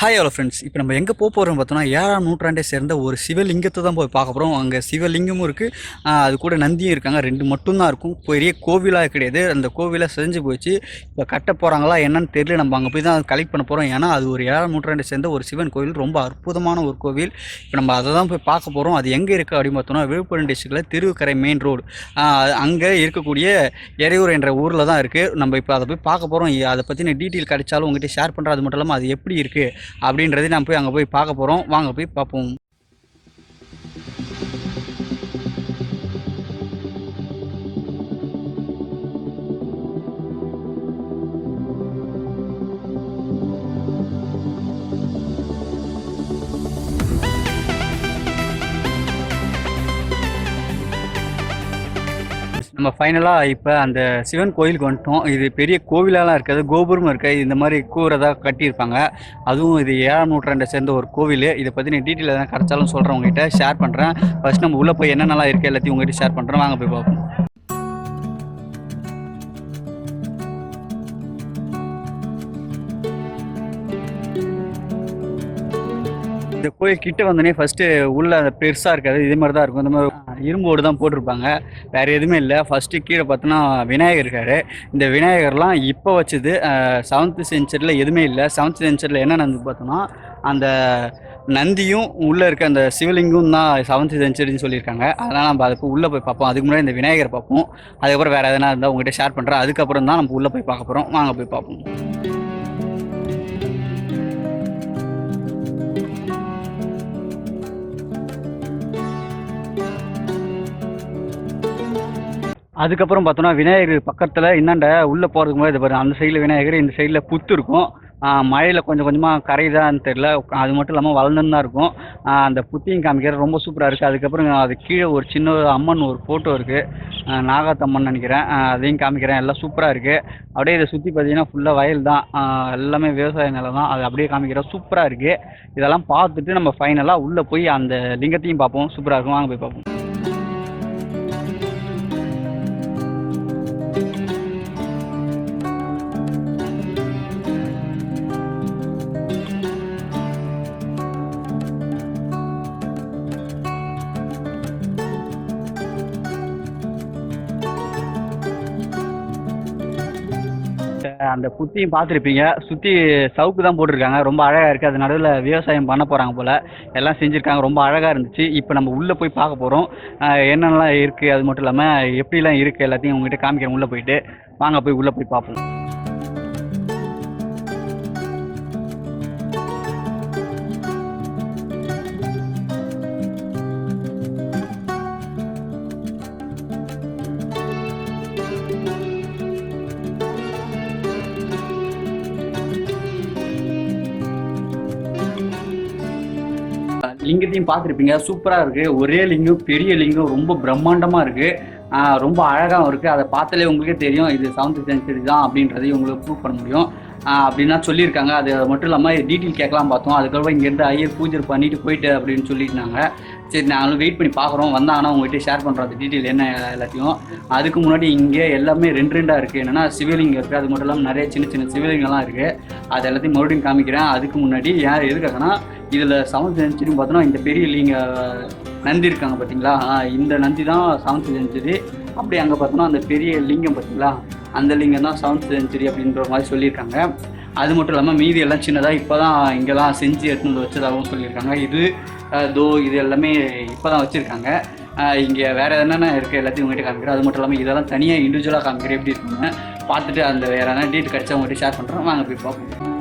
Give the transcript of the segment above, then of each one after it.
Hi hello friends இப்போ நம்ம எங்கே போக போகிறோம் பார்த்தோம்னா ஏழாம் நூற்றாண்டை சேர்ந்த ஒரு சிவலிங்கத்தை தான் போய் பார்க்க போகிறோம் அங்கே சிவலிங்கமும் இருக்குது அது கூட நந்தியும் இருக்காங்க. ரெண்டு மட்டும்தான் இருக்கும். பெரிய கோவிலாக கிடையாது. அந்த கோவிலை செஞ்சு போச்சு. இப்போ கட்ட போகிறாங்களா என்னன்னு தெரியல. நம்ம அங்கே போய் தான் கலெக்ட் பண்ண போகிறோம் ஏன்னா அது ஒரு ஏழாம் நூற்றாண்டை சேர்ந்த ஒரு சிவன் கோவில். ரொம்ப அற்புதமான ஒரு கோவில். இப்போ நம்ம அதை தான் போய் பார்க்க போகிறோம் அது எங்கே இருக்குது அப்படின்னு பார்த்தோம்னா விழுப்புரம் டிஸ்ட்ரிக்டில் திருக்கரை மெயின் ரோடு. அங்கே இருக்கக்கூடிய இறையூர் என்ற ஊரில் தான் இருக்குது நம்ம இப்போ அதை போய் பார்க்க போகிறோம் அதை பற்றின டீட்டெயில் கிடைச்சாலும் உங்ககிட்ட ஷேர் பண்ணுறது அது மட்டும் இல்லாமல் அது எப்படி இருக்குது அப்படின்றது நம்ம போய் அங்கே போய் பார்க்க போகிறோம் வாங்க போய் பார்ப்போம். நம்ம ஃபைனலாக இப்போ அந்த சிவன் கோயிலுக்கு வந்துட்டோம். இது பெரிய கோவிலாலாம் இருக்காது கோபுரம் இருக்காது. இந்த மாதிரி கூரை தான் கட்டியிருப்பாங்க. அதுவும் இது ஏழாம் நூற்றாண்டை சேர்ந்த ஒரு கோவில். இதை பற்றி நான் டீட்டெயில் எதனா கிடைச்சாலும் சொல்கிறேன் உங்ககிட்ட. ஷேர் பண்ணுறேன் ஃபஸ்ட் நம்ம உள்ளே போய் என்னென்னலாம் இருக்குது எல்லாத்தையும் உங்ககிட்ட ஷேர் பண்ணுறேன் வாங்க போய் பார்ப்போம். இந்த கோயில் கிட்ட வந்தோடனே ஃபஸ்ட்டு உள்ள அந்த பெருசாக இருக்காது இதே மாதிரி தான் இருக்கும். இந்த மாதிரி இரும்போடு தான் போட்டிருப்பாங்க. வேறு எதுவுமே இல்லை. ஃபஸ்ட்டு கீழே பார்த்தோன்னா விநாயகர் இருக்கார். இந்த விநாயகர்லாம் இப்போ வச்சது செவன்த்து செஞ்சுரியில் எதுவுமே இல்லை. செவன்த் செஞ்சுரியில் என்ன நடந்து பார்த்தோன்னா அந்த நந்தியும் உள்ளே இருக்க அந்த சிவலிங்கம் தான் செவன்த் செஞ்சுரின்னு சொல்லியிருக்காங்க. அதனால் நம்ம அதுக்கு உள்ளே போய் பார்ப்போம். அதுக்கு முன்னாடி இந்த விநாயகர் பார்ப்போம். அதுக்கப்புறம் வேறு எதனா இருந்தால் உங்கள்கிட்ட ஷேர் பண்ணுறேன் அதுக்கப்புறம் தான் நம்ம உள்ளே போய் பார்க்க போகிறோம் வாங்க போய் பார்ப்போம். அதுக்கப்புறம் பார்த்தோன்னா விநாயகர் பக்கத்தில் இன்னாண்ட உள்ளே போகிறதுக்கு முன்னாடி இது பாருங்கள் அந்த சைடில் விநாயகர் இந்த சைடில் புத்து இருக்கும். மழையில் கொஞ்சம் கொஞ்சமாக கரையுதான்னு தெரில அது மட்டும் இல்லாமல் வளர்ந்துன்னு தான் இருக்கும். அந்த புத்தியும் காமிக்கிற ரொம்ப சூப்பராக இருக்குது அதுக்கப்புறம் அது கீழே ஒரு சின்ன அம்மன் ஒரு ஃபோட்டோ இருக்குது நாகாத்தம்மன் நினைக்கிறேன். அதையும் காமிக்கிறேன். எல்லாம் சூப்பராக இருக்குது அப்படியே இதை சுற்றி பார்த்தீங்கன்னா ஃபுல்லாக வயல் தான். எல்லாமே விவசாய நிலம் தான். அது அப்படியே காமிக்கிறேன் சூப்பராக இருக்குது இதெல்லாம் பார்த்துட்டு நம்ம ஃபைனலாக உள்ளே போய் அந்த லிங்கத்தையும் பார்ப்போம். சூப்பராக இருக்கும். வாங்க போய் பார்ப்போம். அந்த குத்தியும் பார்த்துருப்பீங்க. சுற்றி சவுக்கு தான் போட்டிருக்காங்க. ரொம்ப அழகாக இருக்குது அது நடுவில் விவசாயம் பண்ண போகிறாங்க போல். எல்லாம் செஞ்சுருக்காங்க. ரொம்ப அழகாக இருந்துச்சு. இப்போ நம்ம உள்ளே போய் பார்க்க போகிறோம் என்னென்னலாம் இருக்குது அது மட்டும் இல்லாமல் எப்படிலாம் இருக்குது எல்லாத்தையும் உங்ககிட்ட காமிக்கிறேன். உள்ளே போயிட்டு. வாங்க போய் உள்ளே போய் பார்ப்போம். லிங்கத்தையும் பார்த்துருப்பீங்க. சூப்பராக இருக்குது ஒரே லிங்கம் பெரிய லிங்கம் ரொம்ப பிரம்மாண்டமாக இருக்குது ரொம்ப அழகாகவும் இருக்குது அதை பார்த்தாலே உங்களுக்கே தெரியும். இது செவன்த் சென்ச்சுரி தான் அப்படின்றதையும் உங்களுக்கு ப்ரூவ் பண்ண முடியும். அப்படின்னா சொல்லியிருக்காங்க. அது மட்டும் இல்லாமல் டீட்டெயில் கேட்கலாம் பார்த்தோம். அதுக்கப்புறம் இங்கேருந்து ஐயர் பூஜை பண்ணிட்டு போயிட்டு அப்படின்னு சொல்லியிருந்தாங்க. சரி நாங்களும் வெயிட் பண்ணி பார்க்குறோம். வந்தாங்கன்னா உங்கள்கிட்ட ஷேர் பண்ணுறோம் அந்த டீட்டெயில் என்ன எல்லாத்தையும். அதுக்கு முன்னாடி இங்கே எல்லாமே ரெண்டு ரெண்டாக இருக்குது என்னென்னா சிவலிங்கம் இருக்குது அது மட்டும் இல்லாமல் நிறைய சின்ன சின்ன சிவலிங்கெல்லாம் இருக்குது அது எல்லாத்தையும் மறுபடியும் காமிக்கிறேன். அதுக்கு முன்னாடி யார் எதுக்காகனா இதில் செவன்த் செஞ்சுரின்னு பார்த்தோன்னா இந்த பெரிய லீங்க நந்தி இருக்காங்க பார்த்தீங்களா? இந்த நந்தி தான் செவன்த் செஞ்சுரி அப்படியே அங்கே பார்த்தோன்னா அந்த பெரிய லிங்கம் பார்த்தீங்களா? அந்த லிங்கம் தான் செவன்த் செஞ்சுரி அப்படின்ற மாதிரி சொல்லியிருக்காங்க. அது மட்டும் இல்லாமல் மீதி எல்லாம் சின்னதாக இப்போ தான் இங்கெல்லாம் செஞ்சு எடுத்துன்னு வந்து வச்சதாகவும் சொல்லியிருக்காங்க. இது தோ இது எல்லாமே இப்போ தான் வச்சுருக்காங்க இங்கே வேறு என்னென்ன இருக்குது எல்லாத்தையும் உங்கள்கிட்ட காமிக்கிறேன். அது மட்டும் இல்லாமல் இதெல்லாம் தனியாக இண்டிவிஜுவலாக காமிக்கிறேன். எப்படி இருக்குன்னு பார்த்துட்டு அந்த வேறு என்ன டீட் கிடச்சா உங்கள்கிட்ட ஷேர் பண்ணுறோம் வாங்க போய் பார்ப்போம்.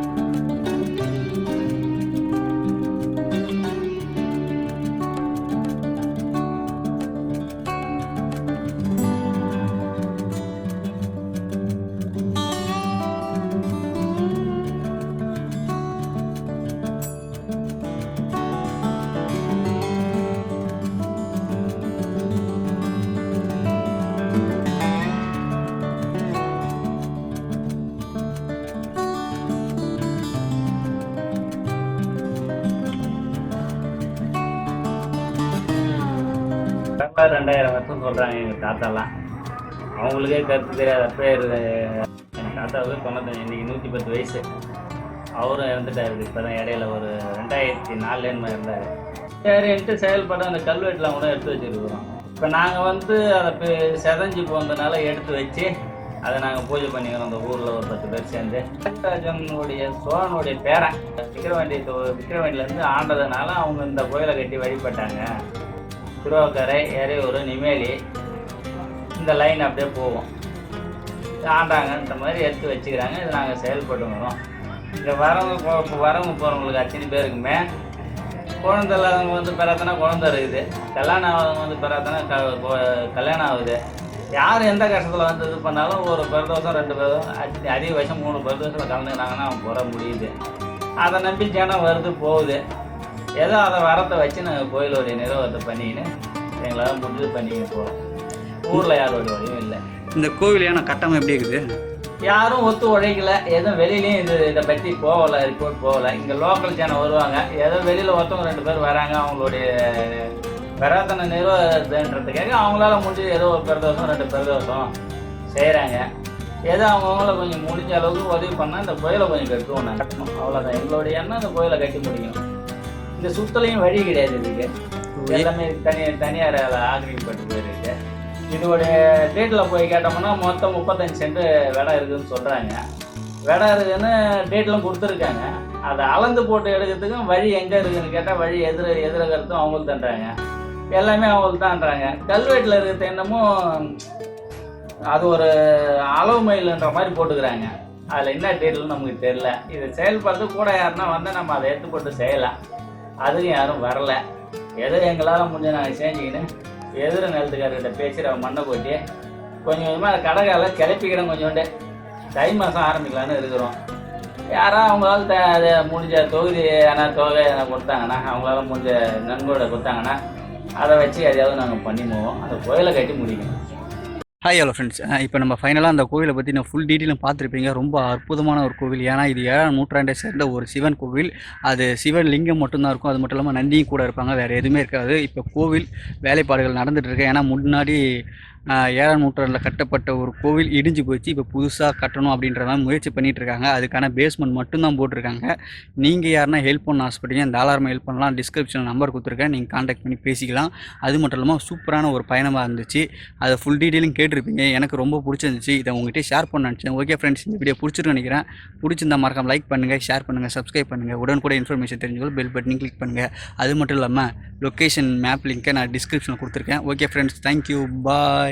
ரெண்டாயிரம் வருஷம் சொல்கிறாங்க எங்கள் தாத்தாலாம். அவங்களுக்கே கருத்து தெரியாதப்ப பேர் எங்கள் தாத்தாவுக்கு தொண்ணூத்தஞ்சு இன்றைக்கி நூற்றி பத்து வயசு. அவரும் இறந்துட்டாரு. இப்போ தான் இடையில ஒரு ரெண்டாயிரத்தி நாலுலேன்னு இருந்தார் சரின்ட்டு செயல்பட அந்த கல்வெட்டுலாம் கூட எடுத்து வச்சுருக்குறோம். இப்போ நாங்கள் வந்து அதை பெ- செதஞ்சு போனதுனால எடுத்து வச்சு அதை நாங்கள் பூஜை பண்ணிக்கிறோம். அந்த ஊரில் ஒரு பத்து பேர் சேர்ந்து. ராஜனுடைய சோழனுடைய பேரன் விக்கிரவாண்டி தொ- விக்கிரவாண்டியிலேருந்து ஆண்டதுனால அவங்க இந்த கோயிலை கட்டி வழிபட்டாங்க. திருவாக்கரை எறையூர் நிமேலி. இந்த லைன் அப்படியே போகும். ஆண்டாங்கன்ற மாதிரி எடுத்து வச்சுக்கிறாங்க. இது நாங்கள் செயல்பட்டு வரோம் இங்கே வரவங்க போ- வரவங்க போகிறவங்களுக்கு அத்தனை பேருக்குமே குழந்தை இல்லாதவங்க வந்து பிறத்தனா குழந்தை இருக்குது. கல்யாணம் ஆகிறவங்க வந்து பிறத்தனா க கல்யாணம் ஆகுது. யார் எந்த கஷ்டத்தில் வந்து இது பண்ணாலும் ஒரு பிரதோஷம் ரெண்டு பேரும் அதி அதிகபட்சம் மூணு பிரதோஷத்தில் கலந்துக்கிறாங்கன்னா அவங்க புற முடியுது. அதை நம்பி ஜனம் வருது போகுது. ஏதோ அதை வரத்தை வச்சு நாங்கள் கோயிலுடைய நிர்வாகத்தை பண்ணிக்கின்னு எங்களால் முடிஞ்சது பண்ணிக்கிட்டு போகிறோம் ஊரில் யாரோட வழியும் இல்லை. இந்த கோவிலையான கட்டணம் எப்படி இருக்குது? யாரும் ஒத்து உழைக்கல எதுவும் வெளியிலயும் இது இதை பற்றி போகல ரிப்போர்ட் போகல. இங்கே லோக்கல் சேனல் வருவாங்க. ஏதோ வெளியில் ஒருத்தவங்க ரெண்டு பேர் வராங்க அவங்களுடைய விராத்தனை நிர்வாகன்றதுக்காக அவங்களால முடிஞ்சு ஏதோ ஒரு பிரதோஷம் ரெண்டு பிரதோஷம் செய்கிறாங்க ஏதோ அவங்கவுங்கள கொஞ்சம் முடிஞ்ச அளவுக்கு உதவி பண்ணால் இந்த கோயிலை கொஞ்சம் கட்டுவோம் நாங்கள் கட்டணும் அவ்வளோதான் எங்களுடைய எண்ணம் இந்த கோயிலை கட்டி முடிக்கணும். இந்த சுத்தலையும் வழி கிடையாது இதுக்கு. எல்லாமே தனி தனியார் ஆக்கிரமிப்பட்டு போயிருக்கு. இதோடைய டேட்டில் போய் கேட்டோம்னா மொத்தம் முப்பத்தஞ்சு சென்ட் இடம் இருக்குதுன்னு சொல்கிறாங்க இடம் இருக்குதுன்னு டேட்லாம் கொடுத்துருக்காங்க. அதை அளந்து போட்டு எடுக்கிறதுக்கும் வழி எங்கே இருக்குதுன்னு கேட்டால் வழி எதிர எதிரகருத்தும் அவங்களுக்கு தண்டுறாங்க எல்லாமே அவங்களுக்கு தான்றாங்க கல்வெட்டில் இருக்கிறது என்னமோ அது ஒரு அளவு மைல்ன்ற மாதிரி போட்டுக்கிறாங்க. அதில் என்ன டேட்னு நமக்கு தெரில இது செயல்படுறது கூட யாருன்னா வந்து நம்ம அதை எடுத்து போட்டு செய்யலாம். அதுவும் யாரும் வரல. ஏதோ எங்களால் முடிஞ்ச நாங்கள் செஞ்சுக்கின்னு எதிர நிலத்துக்காரர்கிட்ட பேசி அவன் மண்ணை கொட்டி கொஞ்சம் கொஞ்சமாக கடகால கிளப்பிக்கிறோம் கொஞ்சோண்டு தை மாதம் ஆரம்பிக்கலான்னு இருக்கிறோம். யாரா அவங்களால த அதை முடிஞ்ச தொகுதி ஆனால் தொகை எதனா கொடுத்தாங்கன்னா அவங்களால முடிஞ்ச நன்கொடை கொடுத்தாங்கன்னா அதை வச்சு எதையாவது நாங்கள் பண்ணி போவோம் அந்த கோயிலை கட்டி முடிக்கணும். ஹாய் ஹலோ ஃப்ரெண்ட்ஸ் இப்போ நம்ம ஃபைனலாக அந்த கோவிலை பற்றி நான் ஃபுல் டீட்டெயிலும் பார்த்துருப்பீங்க. ரொம்ப அற்புதமான ஒரு கோவில். ஏன்னா இது ஏழாம் நூற்றாண்டை சேர்ந்த ஒரு சிவன் கோவில். அது சிவன் லிங்கம் மட்டும்தான் இருக்கும். அது மட்டும் இல்லாமல் நந்தியும் கூட இருப்பாங்க. வேறு எதுவுமே இருக்காது. இப்போ கோவில் வேலைப்பாடுகள் நடந்துகிட்டு இருக்கு. ஏன்னா முன்னாடி ஏழாம் நூற்றாண்டில் கட்டப்பட்ட ஒரு கோவில் இடிஞ்சு போச்சு. இப்போ புதுசாக கட்டணும் அப்படின்ற மாதிரி முயற்சி பண்ணிகிட்டு இருக்காங்க அதுக்கான பேஸ்மெண்ட் மட்டும்தான் போட்டிருக்காங்க. நீங்கள் யாருன்னா ஹெல்ப் பண்ண ஆசைப்பட்டீங்க தாராளமாக ஹெல்ப் பண்ணலாம். டிஸ்கிரிப்ஷனில் நம்பர் கொடுத்துருக்கேன். நீங்கள் காண்டாக்ட் பண்ணி பேசிக்கலாம். அது மட்டும் இல்லாமல் சூப்பரான ஒரு பயணமாக இருந்துச்சு. அதை ஃபுல் டீட்டெயிலும் கேட்டிருப்பீங்க. எனக்கு ரொம்ப பிடிச்சிருந்துச்சு. இதை உங்ககிட்ட ஷேர் பண்ண நினச்சேன். ஓகே ஃப்ரெண்ட்ஸ் இந்த வீடியோ பிடிச்சிருக்கு நினைக்கிறேன். பிடிச்சிருந்தா மறக்காம லைக் பண்ணுங்கள் ஷேர் பண்ணுங்கள் சப்ஸ்கிரைப் பண்ணுங்கள் உடனுக்குட இன்ஃபர்மேஷன் தெரிஞ்சுக்கொள்ள பெல் பட்டனையும் கிளிக் பண்ணுங்கள் அது மட்டும் இல்லாமல் லொக்கேஷன் மேப் லிங்க்கை நான் டிஸ்கிரிப்ஷனில் கொடுத்துருக்கேன். Okay friends thank you bye